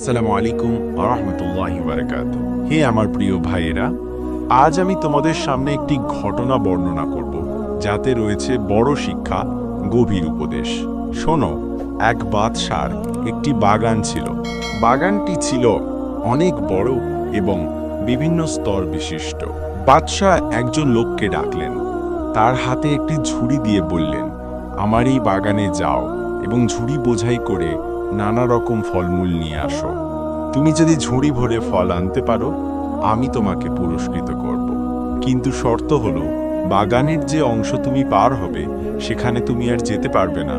আসসালামু আলাইকুম আরহামতুল্লাহ বারাকাত হে আমার প্রিয় ভাইয়েরা, আজ আমি তোমাদের সামনে একটি ঘটনা বর্ণনা করব, যাতে রয়েছে বড় শিক্ষা, গভীর উপদেশ। শোনো, এক বাদশার একটি বাগান ছিল। বাগানটি ছিল অনেক বড় এবং বিভিন্ন স্তর বিশিষ্ট। বাদশাহ একজন লোককে ডাকলেন। তার হাতে একটি ঝুড়ি দিয়ে বললেন, আমার এই বাগানে যাও এবং ঝুড়ি বোঝাই করে নানা রকম ফলমূল নিয়ে আসো। তুমি যদি ঝুড়ি ভরে ফল আনতে পারো, আমি তোমাকে পুরস্কৃত করব। কিন্তু শর্ত হলো, বাগানের যে অংশ তুমি পার হবে, সেখানে তুমি আর যেতে পারবে না।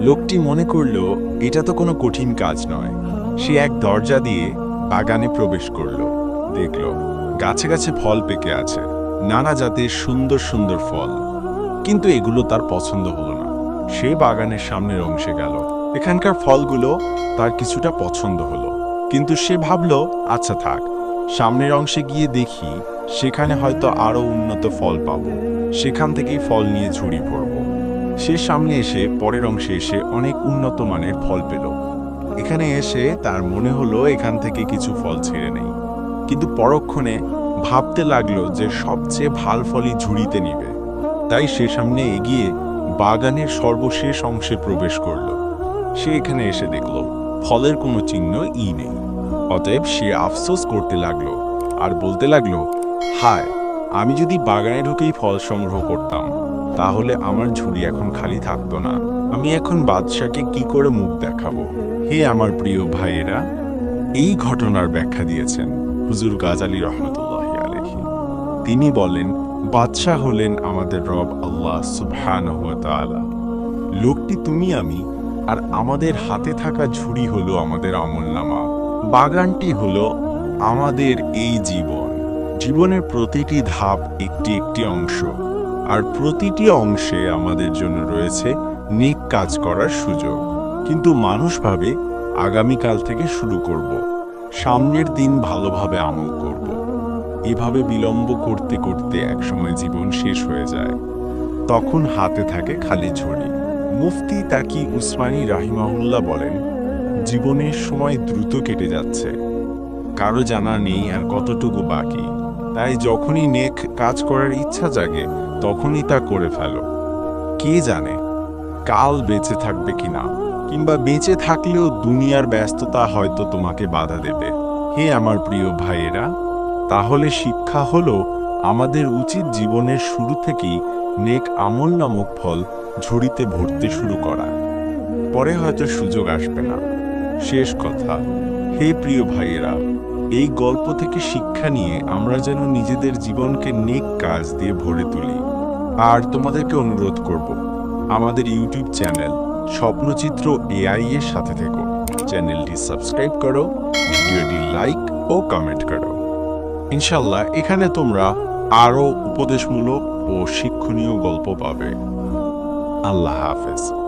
লোকটি মনে করল, এটা তো কোনো কঠিন কাজ নয়। সে এক দরজা দিয়ে বাগানে প্রবেশ করল। দেখল, গাছে গাছে ফল পেকে আছে, নানা জাতের সুন্দর সুন্দর ফল। কিন্তু এগুলো তার পছন্দ হলো না। সে বাগানের সামনের অংশে গেল। এখানকার ফলগুলো তার কিছুটা পছন্দ হলো। কিন্তু সে ভাবলো আচ্ছা থাক, সামনের অংশে গিয়ে দেখি সেখানে হয়তো আরও উন্নত ফল পাবো। সেখান থেকেই ফল নিয়ে ঝুড়ি পড়ব সে সামনে এসে পরের অংশে এসে অনেক উন্নত মানের ফল পেল। এখানে এসে তার মনে হলো এখান থেকে কিছু ফল ছেড়ে নেই। কিন্তু পরক্ষণে ভাবতে লাগল যে সবচেয়ে ভালো ফলই ঝুড়িতে নিবে। তাই সে সামনে এগিয়ে বাগানের সর্বশেষ অংশে প্রবেশ করল। সে এখানে এসে দেখল, ফলের কোনো চিহ্ন ই নেই। অতএব সে আফসোস করতে লাগল আর বলতে লাগল, হায়, আমি যদি বাগানে ঢুকেই ফল সংগ্রহ করতাম, তাহলে আমার ঝুড়ি এখন খালি থাকতো না। আমি এখন বাদশাকে কি করে মুখ দেখাবো? হে আমার প্রিয় ভাইয়েরা, এই ঘটনার ব্যাখ্যা দিয়েছেন হুজুর গাজালি রহমতুল্লাহ আলহী তিনি বলেন, বাদশাহ হলেন আমাদের রব আল্লাহ সুবহানাহু ওয়া লোকটি তুমি, আমি আর আমাদের হাতে থাকা ঝুড়ি হলো আমাদের আমলনামা। বাগানটি হলো আমাদের এই জীবন। জীবনের প্রতিটি ধাপ একটি একটি অংশ। আর প্রতিটি অংশে আমাদের জন্য রয়েছে নেক কাজ করার সুযোগ। কিন্তু মানুষ ভাবে আগামীকাল থেকে শুরু করব। সামনের দিন ভালোভাবে আমল করব। এভাবে বিলম্ব করতে করতে একসময় জীবন শেষ হয়ে যায়। তখন হাতে থাকে খালি ঝুড়ি। মুফতি তাকি উসমানী রাহিমাহুল্লাহ বলেন, জীবনের সময় দ্রুত কেটে যাচ্ছে। কারও জানা নেই আর কতটুকু বাকি। তাই যখনই নেক কাজ করার ইচ্ছা জাগে, তখনই তা করে ফেলো। কে জানে, কাল বেঁচে থাকবে কিনা? কিংবা বেঁচে থাকলেও দুনিয়ার ব্যস্ততা হয়তো তোমাকে বাধা দেবে। হে আমার প্রিয় ভাইয়েরা, তাহলে শিক্ষা হলো, আমাদের উচিত জীবনের শুরু থেকেই নেক আমল নামক ফল ঝুড়িতে ভরতে শুরু করা। পরে হয়তো সুযোগ আসবে না। শেষ কথা, হে প্রিয় ভাইয়েরা, এই গল্প থেকে শিক্ষা নিয়ে আমরা যেন নিজেদের জীবনকে নেক কাজ দিয়ে ভরে তুলি। আর তোমাদেরকে অনুরোধ করব, আমাদের ইউটিউব চ্যানেল স্বপ্নচিত্র এআই এর সাথে থেকো। চ্যানেলটি সাবস্ক্রাইব করো, ভিডিওটি লাইক ও কমেন্ট করো। ইনশাল্লাহ এখানে তোমরা আরও উপদেশমূলক ও শিক্ষণীয় গল্প পাবে। আল্লাহ হাফেজ